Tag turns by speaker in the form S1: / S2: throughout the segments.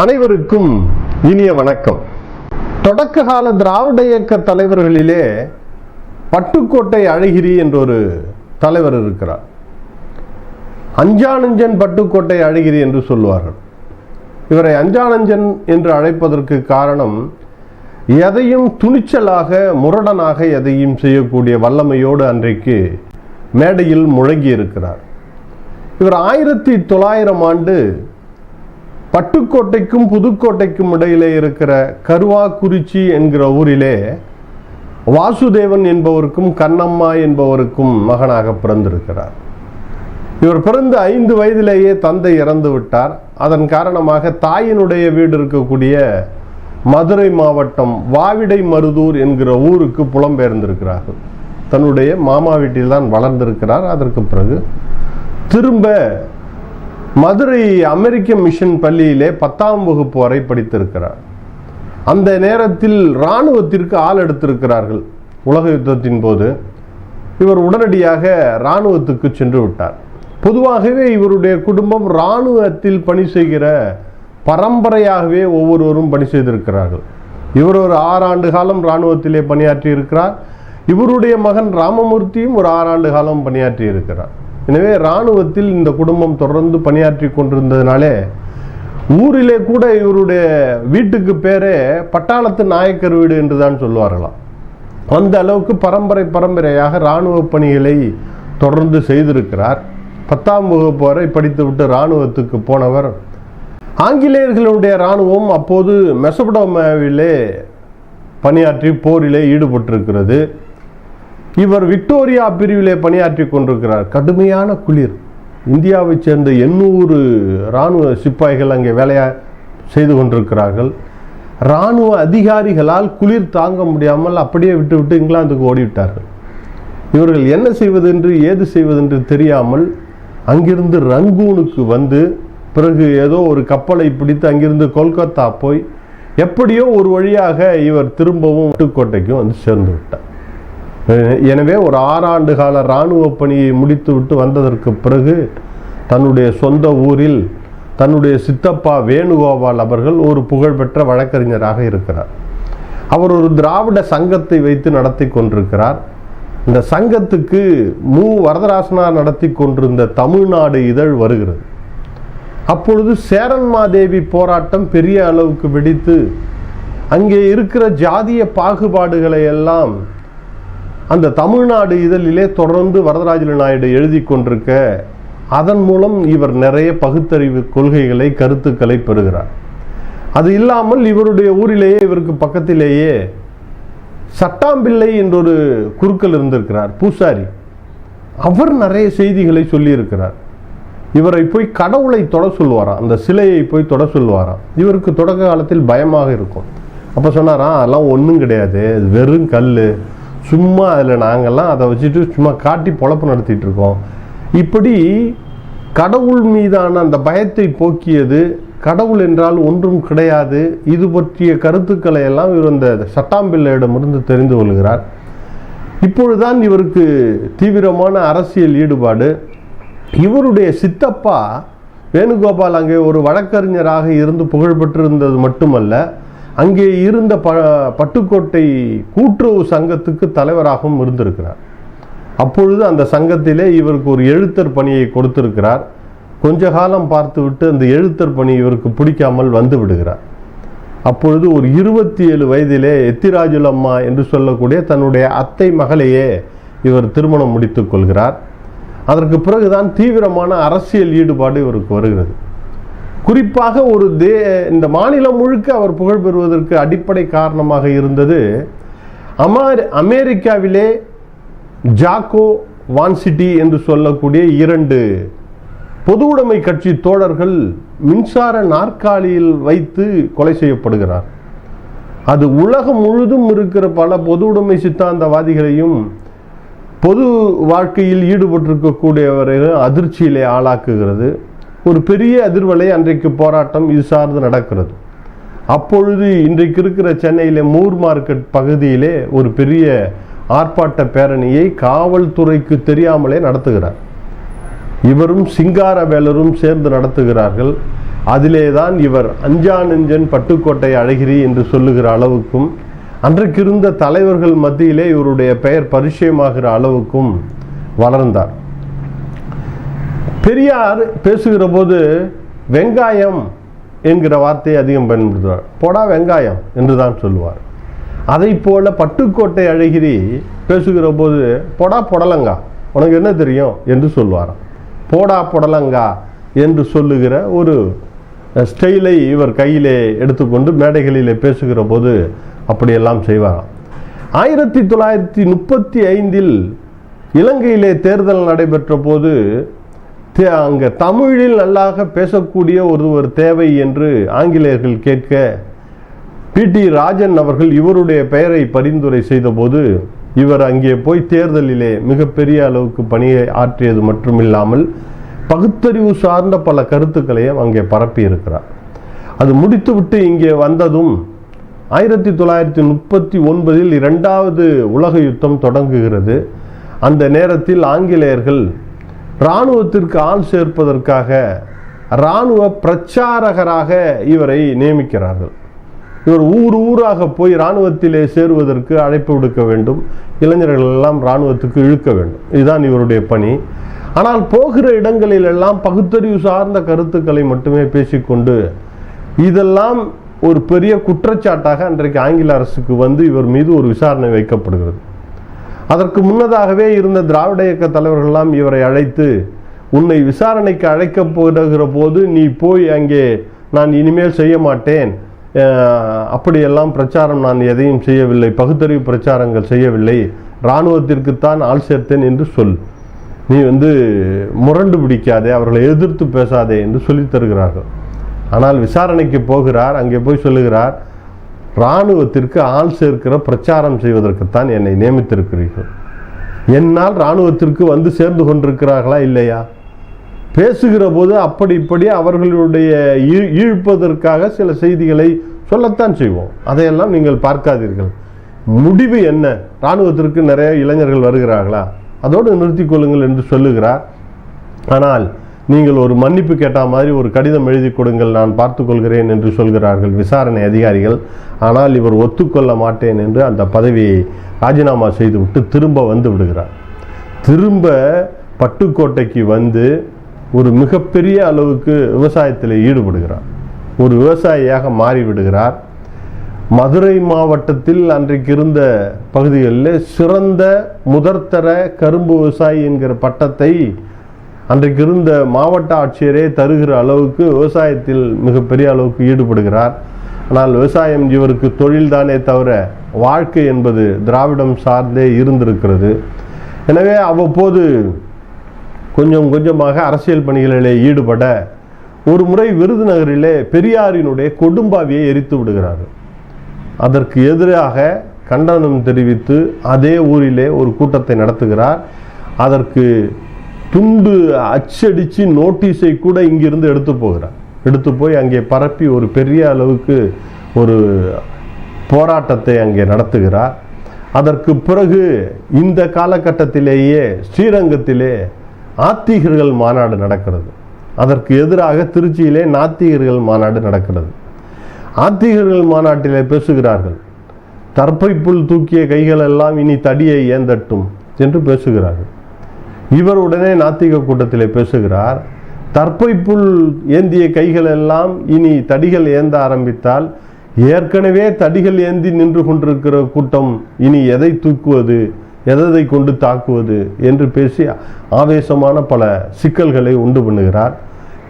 S1: அனைவருக்கும் இனிய வணக்கம். தொடக்க கால திராவிட இயக்க தலைவர்களிலே பட்டுக்கோட்டை அழகிரி என்ற ஒரு தலைவர் இருக்கிறார். அஞ்சானஞ்சன் பட்டுக்கோட்டை அழகிரி என்று சொல்லுவார்கள் இவரை அஞ்சானஞ்சன் என்று அழைப்பதற்கு காரணம் எதையும் துணிச்சலாக முரடனாக எதையும் செய்யக்கூடிய வல்லமையோடு அன்றைக்கு மேடையில் முழங்கி இருக்கிறார் இவர் ஆயிரத்தி தொள்ளாயிரம் ஆண்டு பட்டுக்கோட்டைக்கும் புதுக்கோட்டைக்கும் இடையிலே இருக்கிற கருவாக்குறிச்சி என்கிற ஊரிலே வாசுதேவன் என்பவருக்கும் கண்ணம்மா என்பவருக்கும் மகனாக பிறந்திருக்கிறார். இவர் பிறந்து ஐந்து வயதிலேயே தந்தை இறந்து விட்டார். அதன் காரணமாக தாயினுடைய வீடு இருக்கக்கூடிய மதுரை மாவட்டம் வாவிடை மருதூர் என்கிற ஊருக்கு புலம்பெயர்ந்திருக்கிறார்கள். தன்னுடைய மாமா வீட்டில்தான் வளர்ந்திருக்கிறார். அதற்கு பிறகு திரும்ப மதுரை அமெரிக்க மிஷன் பள்ளியிலே பத்தாம் வகுப்பு வரை படித்திருக்கிறார். அந்த நேரத்தில் இராணுவத்திற்கு ஆள் எடுத்திருக்கிறார்கள். உலக யுத்தத்தின் போது இவர் உடனடியாக இராணுவத்துக்கு சென்று விட்டார். பொதுவாகவே இவருடைய குடும்பம் இராணுவத்தில் பணி செய்கிற பரம்பரையாகவே ஒவ்வொருவரும் பணி செய்திருக்கிறார்கள். இவர் ஒரு ஆறாண்டு காலம் இராணுவத்திலே பணியாற்றி இருக்கிறார் இவருடைய மகன் ராமமூர்த்தியும் ஒரு ஆறாண்டு காலம் பணியாற்றி இருக்கிறார் எனவே இராணுவத்தில் இந்த குடும்பம் தொடர்ந்து பணியாற்றி கொண்டிருந்ததுனாலே ஊரிலே கூட இவருடைய வீட்டுக்கு பேரே பட்டாளத்து நாயக்கர் வீடு என்று தான் சொல்லுவார்களாம். அந்த அளவுக்கு பரம்பரை பரம்பரையாக இராணுவ பணிகளை தொடர்ந்து செய்திருக்கிறார். பத்தாம் வகுப்பு வரை படித்துவிட்டு இராணுவத்துக்கு போனவர். ஆங்கிலேயர்களுடைய இராணுவம் அப்போது மெசபடோமாவிலே பணியாற்றி போரிலே ஈடுபட்டிருக்கிறது. இவர் விக்டோரியா பிரிவிலே பணியாற்றி கொண்டிருக்கிறார். கடுமையான குளிர். இந்தியாவைச் சேர்ந்த எண்ணூறு இராணுவ சிப்பாய்கள் அங்கே வேலையா செய்து கொண்டிருக்கிறார்கள். இராணுவ அதிகாரிகளால் குளிர் தாங்க முடியாமல் அப்படியே விட்டுவிட்டு இங்கிலாந்துக்கு ஓடிவிட்டார்கள். இவர்கள் என்ன செய்வதென்று ஏது செய்வதென்று தெரியாமல் அங்கிருந்து ரங்கூனுக்கு வந்து பிறகு ஏதோ ஒரு கப்பலை பிடித்து அங்கிருந்து கொல்கத்தா போய் எப்படியோ ஒரு வழியாக இவர் திரும்பவும் புதுக்கோட்டைக்கும் வந்து சேர்ந்து விட்டார். எனவே ஒரு ஆறாண்டு கால இராணுவ பணியை முடித்துவிட்டு வந்ததற்கு பிறகு தன்னுடைய சொந்த ஊரில் தன்னுடைய சித்தப்பா வேணுகோபால் அவர்கள் ஒரு புகழ்பெற்ற வழக்கறிஞராக இருக்கிறார். அவர் ஒரு திராவிட சங்கத்தை வைத்து நடத்தி கொண்டிருக்கிறார். இந்த சங்கத்துக்கு மு. வரதராசனார் நடத்தி கொண்டிருந்த தமிழ்நாடு இதழ் வருகிறது. அப்பொழுது சேரன்மாதேவி போராட்டம் பெரிய அளவுக்கு வெடித்து அங்கே இருக்கிற ஜாதிய பாகுபாடுகளை எல்லாம் அந்த தமிழ்நாடு இதழிலே தொடர்ந்து வரதராஜல நாயுடு எழுதி கொண்டிருக்க அதன் மூலம் இவர் நிறைய பகுத்தறிவு கொள்கைகளை கருத்துக்களை பெறுகிறார். அது இல்லாமல் இவருடைய ஊரிலேயே இவருக்கு பக்கத்திலேயே சட்டாம்பிள்ளை என்றொரு குருக்கள் இருந்திருக்கிறார் பூசாரி. அவர் நிறைய செய்திகளை சொல்லியிருக்கிறார். இவரை போய் கடவுளை தொட சொல்லுவாராம் அந்த சிலையை போய் தொட சொல்லுவாராம். இவருக்கு தொடக்க காலத்தில் பயமாக இருக்கும். அப்போ சொன்னாராம் அதெல்லாம் ஒன்றும் கிடையாது வெறும் கல் சும்மா அதில் நாங்கள்லாம் அதை வச்சுட்டு சும்மா காட்டி பொழப்பு நடத்திட்டு இருக்கோம் இப்படி கடவுள் மீதான அந்த பயத்தை போக்கியது கடவுள் என்றால் ஒன்றும் கிடையாது இது பற்றிய கருத்துக்களை எல்லாம் இவர் இந்த சட்டாம்பிள்ளையிடமிருந்து தெரிந்து கொள்கிறார். இப்பொழுதுதான் இவருக்கு தீவிரமான அரசியல் ஈடுபாடு. இவருடைய சித்தப்பா வேணுகோபால் அங்கே ஒரு வழக்கறிஞராக இருந்து புகழ்பெற்றிருந்தது மட்டுமல்ல அங்கே இருந்த ப பட்டுக்கோட்டை கூட்டுறவு சங்கத்துக்கு தலைவராகவும் இருந்திருக்கிறார். அப்பொழுது அந்த சங்கத்திலே இவருக்கு ஒரு எழுத்தர் பணியை கொடுத்திருக்கிறார். கொஞ்ச காலம் பார்த்துவிட்டு அந்த எழுத்தர் பணி இவருக்கு பிடிக்காமல் வந்து விடுகிறார். அப்பொழுது ஒரு இருபத்தி ஏழு வயதிலே எத்திராஜுலம்மா என்று சொல்லக்கூடிய தன்னுடைய அத்தை மகளையே இவர் திருமணம் முடித்துக் கொள்கிறார். அதற்கு பிறகுதான் தீவிரமான அரசியல் ஈடுபாடு இவருக்கு வருகிறது. குறிப்பாக ஒரு தே இந்த மாநிலம் முழுக்க அவர் புகழ் பெறுவதற்கு அடிப்படை காரணமாக இருந்தது அமார் அமெரிக்காவிலே ஜாக்கோ வான்சிட்டி என்று சொல்லக்கூடிய இரண்டு பொது உடைமை கட்சி தோழர்கள் மின்சார நாற்காலியில் வைத்து கொலை செய்யப்படுகிறார். அது உலகம் முழுதும் இருக்கிற பல பொது உடைமை சித்தாந்தவாதிகளையும் பொது வாழ்க்கையில் ஈடுபட்டிருக்கக்கூடியவரையும் அதிர்ச்சியிலே ஆளாக்குகிறது. ஒரு பெரிய அதிர்வலை அன்றைக்கு போராட்டம் இது சார்ந்து நடக்கிறது. அப்பொழுது இன்றைக்கு இருக்கிற சென்னையிலே மூர் மார்க்கெட் பகுதியிலே ஒரு பெரிய ஆர்ப்பாட்ட பேரணியை காவல்துறைக்கு தெரியாமலே நடத்துகிறார். இவரும் சிங்காரவேலரும் சேர்ந்து நடத்துகிறார்கள். அதிலே தான் இவர் அஞ்சானஞ்சன் பட்டுக்கோட்டை அழகிரி என்று சொல்லுகிற அளவுக்கும் அன்றைக்கிருந்த தலைவர்கள் மத்தியிலே இவருடைய பெயர் பரிச்சயமாகிற அளவுக்கும் வளர்ந்தார். பெரியார் பேசுகிற போது வெங்காயம் என்கிற வார்த்தையை அதிகம் பயன்படுத்துவார். போடா வெங்காயம் என்று தான் சொல்லுவார். அதை போல பட்டுக்கோட்டை அழகிரி பேசுகிற போது போடா புடலங்கா உனக்கு என்ன தெரியும்? என்று சொல்லுவாராம். போடா புடலங்கா என்று சொல்லுகிற ஒரு ஸ்டைலை இவர் கையிலே எடுத்துக்கொண்டு மேடைகளிலே பேசுகிற போது அப்படியெல்லாம் செய்வாராம். ஆயிரத்தி தொள்ளாயிரத்தி முப்பத்தி ஐந்தில் இலங்கையிலே தேர்தல் நடைபெற்ற போது அங்கே தமிழில் நல்லாக பேசக்கூடிய ஒருவர் தேவை என்று ஆங்கிலேயர்கள் கேட்க பிடி ராஜன் அவர்கள் இவருடைய பெயரை பரிந்துரை செய்தபோது இவர் அங்கே போய் தேர்தலிலே மிகப்பெரிய அளவுக்கு பணியை ஆற்றியது மட்டுமில்லாமல் பகுத்தறிவு சார்ந்த பல கருத்துக்களையும் அங்கே பரப்பியிருக்கிறார். அது முடித்துவிட்டு இங்கே வந்ததும் ஆயிரத்தி தொள்ளாயிரத்தி முப்பத்தி ஒன்பதில் இரண்டாவது உலக யுத்தம் தொடங்குகிறது. அந்த நேரத்தில் ஆங்கிலேயர்கள் இராணுவத்திற்கு ஆள் சேர்ப்பதற்காக இராணுவ பிரச்சாரகராக இவரை நியமிக்கிறார்கள். இவர் ஊர் ஊராக போய் இராணுவத்திலே சேருவதற்கு அழைப்பு விடுக்க வேண்டும். இளைஞர்கள் எல்லாம் இராணுவத்துக்கு இழுக்க வேண்டும். இதுதான் இவருடைய பணி. ஆனால் போகிற இடங்களில் எல்லாம் பகுத்தறிவு சார்ந்த கருத்துக்களை மட்டுமே பேசிக்கொண்டு இதெல்லாம் ஒரு பெரிய குற்றச்சாட்டாக அன்றைக்கு ஆங்கில அரசுக்கு வந்து இவர் மீது ஒரு விசாரணை வைக்கப்படுகிறது. அதற்கு முன்னதாகவே இருந்த திராவிட இயக்க தலைவர்கள்லாம் இவரை அழைத்து உன்னை விசாரணைக்கு அழைக்கப்படுகிற போது நீ போய் அங்கே நான் இனிமேல் செய்ய மாட்டேன். அப்படியெல்லாம் பிரச்சாரம் நான் எதையும் செய்யவில்லை. பகுத்தறிவு பிரச்சாரங்கள் செய்யவில்லை. இராணுவத்திற்குத்தான் ஆள் சேர்த்தேன் என்று சொல். நீ வந்து முரண்டு பிடிக்காதே அவர்களை எதிர்த்து பேசாதே என்று சொல்லித் தருகிறார்கள். ஆனால் விசாரணைக்கு போகிறார் அங்கே போய் சொல்லுகிறார் இராணுவத்திற்கு ஆள் சேர்க்கிற பிரச்சாரம் செய்வதற்குத்தான் என்னை நியமித்திருக்கிறீர்கள். என்னால் இராணுவத்திற்கு வந்து சேர்ந்து கொண்டிருக்கிறார்களா இல்லையா? பேசுகிற போது அப்படி இப்படி அவர்களுடைய ஈ- ஈழ்ப்பதற்காக சில செய்திகளை சொல்லத்தான் செய்வோம். அதையெல்லாம் நீங்கள் பார்க்காதீர்கள். முடிவு என்ன? இராணுவத்திற்கு நிறைய இளைஞர்கள் வருகிறார்களா? அதோடு நிறுத்திக்கொள்ளுங்கள் என்று சொல்லுகிறார். ஆனால் நீங்கள் ஒரு மன்னிப்பு கேட்ட மாதிரி ஒரு கடிதம் எழுதி கொடுங்கள் நான் பார்த்துக்கொள்கிறேன் என்று சொல்கிறார்கள் விசாரணை அதிகாரிகள். ஆனால் இவர் ஒத்துக்கொள்ள மாட்டேன் என்று அந்த பதவியை ராஜினாமா செய்துவிட்டு திரும்ப வந்து விடுகிறார். திரும்ப பட்டுக்கோட்டைக்கு வந்து ஒரு மிகப்பெரிய அளவுக்கு விவசாயத்தில் ஈடுபடுகிறார். ஒரு விவசாயியாக மாறிவிடுகிறார் மதுரை மாவட்டத்தில் அன்றைக்கு இருந்த பகுதிகளில் சிறந்த முதற்தர கரும்பு விவசாயி என்கிற பட்டத்தை அன்றைக்கு இருந்த மாவட்ட ஆட்சியரே தருகிற அளவுக்கு விவசாயத்தில் மிகப்பெரிய அளவுக்கு ஈடுபடுகிறார். ஆனால் விவசாயம் இவருக்கு தொழில்தானே தவிர வாழ்க்கை என்பது திராவிடம் சார்ந்தே இருந்திருக்கிறது. எனவே அவ்வப்போது கொஞ்சம் கொஞ்சமாக அரசியல் பணிகளிலே ஈடுபட ஒரு முறை விருதுநகரிலே பெரியாரினுடைய கொடும்பாவியை எரித்து விடுகிறார் அதற்கு எதிராக கண்டனம் தெரிவித்து அதே ஊரிலே ஒரு கூட்டத்தை நடத்துகிறார். அதற்கு துண்டு அச்சடித்து நோட்டீஸை கூட இங்கிருந்து எடுத்து போகிறார். எடுத்து போய் அங்கே பரப்பி ஒரு பெரிய அளவுக்கு ஒரு போராட்டத்தை அங்கே நடத்துகிறார். அதற்கு பிறகு இந்த காலகட்டத்திலேயே ஸ்ரீரங்கத்திலே ஆத்திகர்கள் மாநாடு நடக்கிறது. அதற்கு எதிராக திருச்சியிலே நாத்திகர்கள் மாநாடு நடக்கிறது. ஆத்திகர்கள் மாநாட்டிலே பேசுகிறார்கள். தற்பைப்புள் புல் தூக்கிய கைகள் எல்லாம் இனி தடியை ஏந்தட்டும் என்று பேசுகிறார்கள். இவர் உடனே நாத்திக கூட்டத்தில் பேசுகிறார். தர்ப்பை ஏந்திய கைகள் எல்லாம் இனி தடிகள் ஏந்த ஆரம்பித்தால் ஏற்கனவே தடிகள் ஏந்தி நின்று கொண்டிருக்கிற கூட்டம் இனி எதை தூக்குவது எதை கொண்டு தாக்குவது என்று பேசி ஆவேசமான பல சிக்கல்களை உண்டு பண்ணுகிறார்.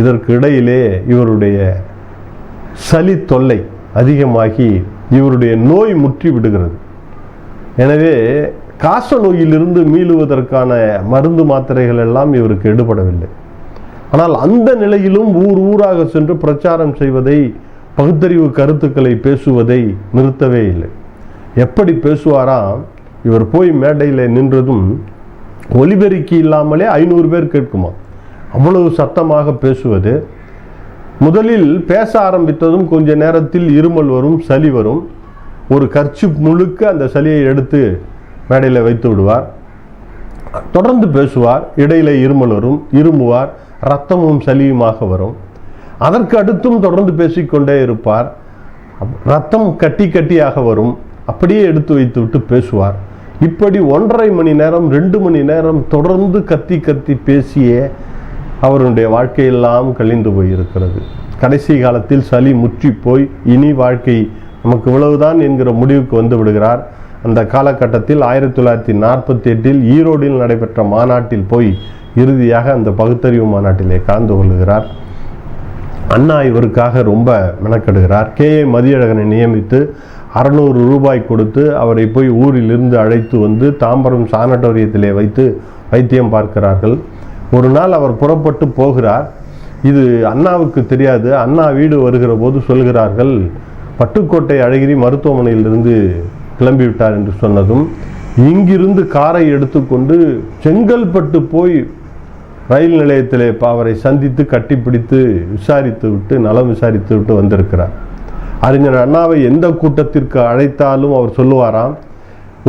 S1: இதற்கு இடையிலே இவருடைய சளி தொல்லை அதிகமாகி இவருடைய நோய் முற்றி விடுகிறது எனவே காச நோயிலிருந்து மீளுவதற்கான மருந்து மாத்திரைகள் எல்லாம் இவருக்கு எடுபடவில்லை. ஆனால் அந்த நிலையிலும் ஊர் ஊராக சென்று பிரச்சாரம் செய்வதை பகுத்தறிவு கருத்துக்களை பேசுவதை நிறுத்தவே இல்லை. எப்படி பேசுவாராம் இவர் போய் மேடையில் நின்றதும் ஒலிபெருக்கி இல்லாமலே ஐநூறு பேர் கேட்குமா? அவ்வளவு சத்தமாக பேசுவது. முதலில் பேச ஆரம்பித்ததும் கொஞ்ச நேரத்தில் இருமல் வரும் சளி வரும். ஒரு கர்ச்சி முழுக்க அந்த சளியை எடுத்து மேடையில் வைத்து விடுவார். தொடர்ந்து பேசுவார். இடையில இருமல் வரும் இருமுவார் ரத்தமும் சளியுமாக வரும். அதற்கு அடுத்தும் தொடர்ந்து பேசிக்கொண்டே இருப்பார். ரத்தம் கட்டி கட்டியாக வரும். அப்படியே எடுத்து வைத்து விட்டு பேசுவார். இப்படி ஒன்றரை மணி நேரம் ரெண்டு மணி நேரம் தொடர்ந்து கத்தி கத்தி பேசியே அவருடைய வாழ்க்கையெல்லாம் கழிந்து போயிருக்கிறது. கடைசி காலத்தில் சளி முற்றி போய் இனி வாழ்க்கை நமக்கு இவ்வளவுதான் என்கிற முடிவுக்கு வந்து விடுகிறார். அந்த காலகட்டத்தில் ஆயிரத்தி தொள்ளாயிரத்தி நாற்பத்தி எட்டில் ஈரோடில் நடைபெற்ற மாநாட்டில் போய் இறுதியாக அந்த பகுத்தறிவு மாநாட்டிலே கலந்து கொள்கிறார். அண்ணா இவருக்காக ரொம்ப மெனக்கெடுகிறார். கே. ஏ. மதியழகனை நியமித்து அறநூறு ரூபாய் கொடுத்து அவரை போய் ஊரிலிருந்து அழைத்து வந்து தாம்பரம் சானட்டோரியத்திலே வைத்து வைத்தியம் பார்க்கிறார்கள். ஒரு நாள் அவர் புறப்பட்டு போகிறார். இது அண்ணாவுக்கு தெரியாது. அண்ணா வீடு வருகிற போது சொல்கிறார்கள் பட்டுக்கோட்டை அழகிரி மருத்துவமனையிலிருந்து கிளம்பிவிட்டார் என்று சொன்னதும் இங்கிருந்து காரை எடுத்துக்கொண்டு செங்கல்பட்டு போய் ரயில் நிலையத்திலே அவரை சந்தித்து கட்டிப்பிடித்து விசாரித்து விட்டு நலம் விசாரித்து விட்டு வந்திருக்கிறார். அறிஞர் அண்ணாவை எந்த கூட்டத்திற்கு அழைத்தாலும் அவர் சொல்லுவாராம்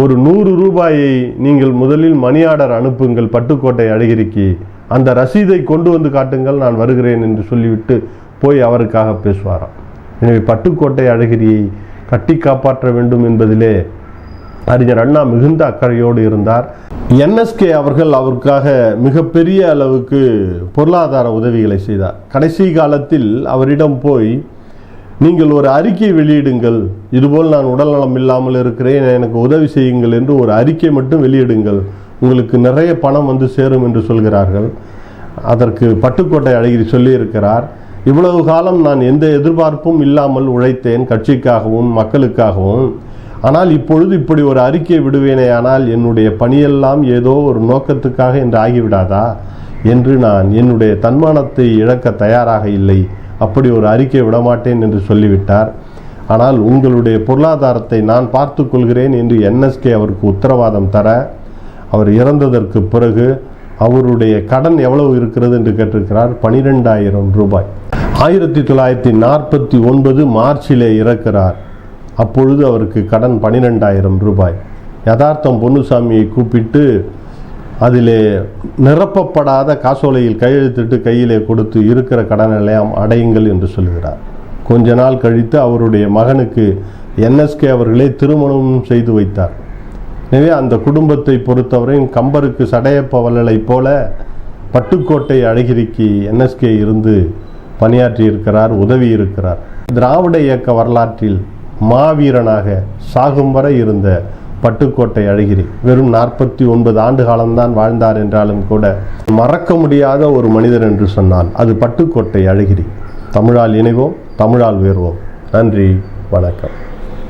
S1: ஒரு நூறு ரூபாயை நீங்கள் முதலில் மணி ஆர்டர் அனுப்புங்கள் பட்டுக்கோட்டை அழகிரிக்கு. அந்த ரசீதை கொண்டு வந்து காட்டுங்கள் நான் வருகிறேன் என்று சொல்லிவிட்டு போய் அவருக்காக பேசுவாராம். எனவே பட்டுக்கோட்டை அழகிரியை கட்டி காப்பாற்ற வேண்டும் என்பதிலே அறிஞர் அண்ணா மிகுந்த அக்கறையோடு இருந்தார். என்எஸ்கே அவர்கள் அவருக்காக மிகப்பெரிய அளவுக்கு பொருளாதார உதவிகளை செய்தார். கடைசி காலத்தில் அவரிடம் போய் நீங்கள் ஒரு அறிக்கை வெளியிடுங்கள். இதுபோல் நான் உடல்நலம் இல்லாமல் இருக்கிறேன். எனக்கு உதவி செய்யுங்கள் என்று ஒரு அறிக்கை மட்டும் வெளியிடுங்கள். உங்களுக்கு நிறைய பணம் வந்து சேரும் என்று சொல்கிறார்கள். அதற்கு பட்டுக்கோட்டை அழகிரி சொல்லியிருக்கிறார். இவ்வளவு காலம் நான் எந்த எதிர்பார்ப்பும் இல்லாமல் உழைத்தேன் கட்சிக்காகவும் மக்களுக்காகவும். ஆனால் இப்பொழுது இப்படி ஒரு அறிக்கை விடுவேனே ஆனால் என்னுடைய பணியெல்லாம் ஏதோ ஒரு நோக்கத்துக்காக என்று ஆகிவிடாதா? என்று நான் என்னுடைய தன்மானத்தை இழக்க தயாராக இல்லை. அப்படி ஒரு அறிக்கை விடமாட்டேன் என்று சொல்லிவிட்டார். ஆனால் உங்களுடைய பொருளாதாரத்தை நான் பார்த்து கொள்கிறேன் என்று என்எஸ்கே அவருக்கு உத்தரவாதம் தர அவர் இறந்ததற்கு பிறகு அவருடைய கடன் எவ்வளவு இருக்கிறது என்று கேட்டிருக்கிறார்? பனிரெண்டாயிரம் ரூபாய். ஆயிரத்தி தொள்ளாயிரத்தி நாற்பத்தி ஒன்பது மார்ச்சிலே இறக்கிறார். அப்பொழுது அவருக்கு கடன் பனிரெண்டாயிரம் ரூபாய். யதார்த்தம் பொன்னுசாமியை கூப்பிட்டு அதிலே நிரப்பப்படாத காசோலையில் கையெழுத்திட்டு கையிலே கொடுத்து இருக்கிற கடனெல்லாம் அடையுங்கள் என்று சொல்கிறார் கொஞ்ச நாள் கழித்து அவருடைய மகனுக்கு என்எஸ்கே அவர்களே திருமணமும் செய்து வைத்தார். எனவே அந்த குடும்பத்தை பொறுத்தவரையும் கம்பருக்கு சடையப்ப வள்ளலைப் போல பட்டுக்கோட்டை அழகிரிக்கு என்எஸ்கே இருந்து பணியாற்றி இருக்கிறார் உதவி இருக்கிறார் திராவிட இயக்க வரலாற்றில் மாவீரனாக சாகும் வரை இருந்த பட்டுக்கோட்டை அழகிரி வெறும் நாற்பத்தி ஒன்பது ஆண்டு காலம்தான் வாழ்ந்தார் என்றாலும் கூட மறக்க முடியாத ஒரு மனிதர் என்று சொன்னால் அது பட்டுக்கோட்டை அழகிரி. தமிழால் இணைவோம் தமிழால் உயர்வோம் நன்றி வணக்கம்.